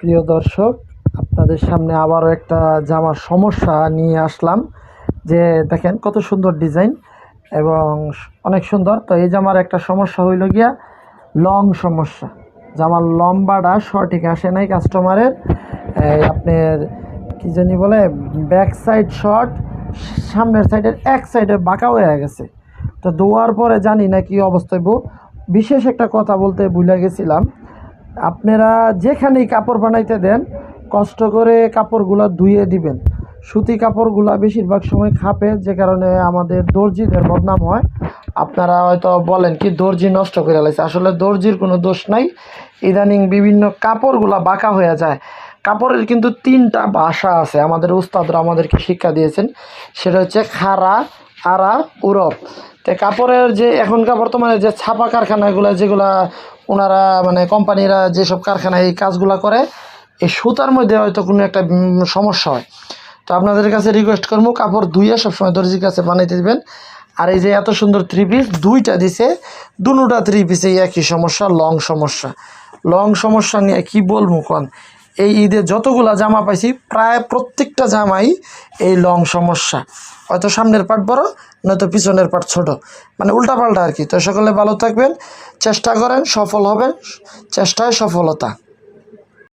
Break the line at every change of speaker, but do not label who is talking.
প্রিয় দর্শক, আপনাদের সামনে আবারও একটা জামার সমস্যা নিয়ে আসলাম। যে দেখেন কত সুন্দর ডিজাইন এবং অনেক সুন্দর। তো এই জামার একটা সমস্যা হইল গিয়া, লং সমস্যা। জামার লম্বাটা সঠিক আসে নাই কাস্টমারের। আপনার কি জানি বলে ব্যাক সাইড শর্ট সামনের সাইডের এক সাইডে বাঁকা হয়ে গেছে। তো দোয়ার পরে জানি না কি অবস্থায় বিশেষ একটা কথা বলতে ভুলে গেছিলাম। আপনারা যেখানেই কাপড় বানাইতে দেন, কষ্ট করে কাপড়গুলো ধুয়ে দিবেন। সুতি কাপড়গুলো বেশিরভাগ সময় খাপে, যে কারণে আমাদের দর্জিদের বদনাম হয়। আপনারা হয়তো বলেন, কি দর্জি নষ্ট করে লাইছে? আসলে দর্জির কোনো দোষ নাই। ইদানিং বিভিন্ন কাপড়গুলা বাঁকা হয়ে যায়। কাপড়ের কিন্তু তিনটা ভাষা আছে। আমাদের উস্তাদরা আমাদেরকে শিক্ষা দিয়েছেন। সেটা হচ্ছে খাড়া, আড়া, উরব। কাপড়ের যে এখনকার বর্তমানে যে ছাপা কারখানাগুলো, যেগুলা ওনারা মানে কোম্পানিরা যেসব কারখানায় এই কাজগুলো করে, এই সুতার মধ্যে হয়তো কোনো একটা সমস্যা হয়। তো আপনাদের কাছে রিকোয়েস্ট করব, কাপড় ধুয়ে সবসময় দর্জির কাছে বানাইতে দিবেন। আর এই যে এত সুন্দর থ্রি পিস দুইটা দিছে, দুটা থ্রি পিসে একই সমস্যা লং সমস্যা। লং সমস্যা নিয়ে কি বলব কন? এই ঈদে যতগুলা জামা পাইছি, প্রায় প্রত্যেকটা জামাই এই লং সমস্যা। হয়তো সামনের পাট বড়, নয়তো পিছনের পাট ছোট। মানে উল্টাপাল্টা আর কি। তো সকলে ভালো থাকবেন, চেষ্টা করেন, সফল হবেন, চেষ্টায় সফলতা।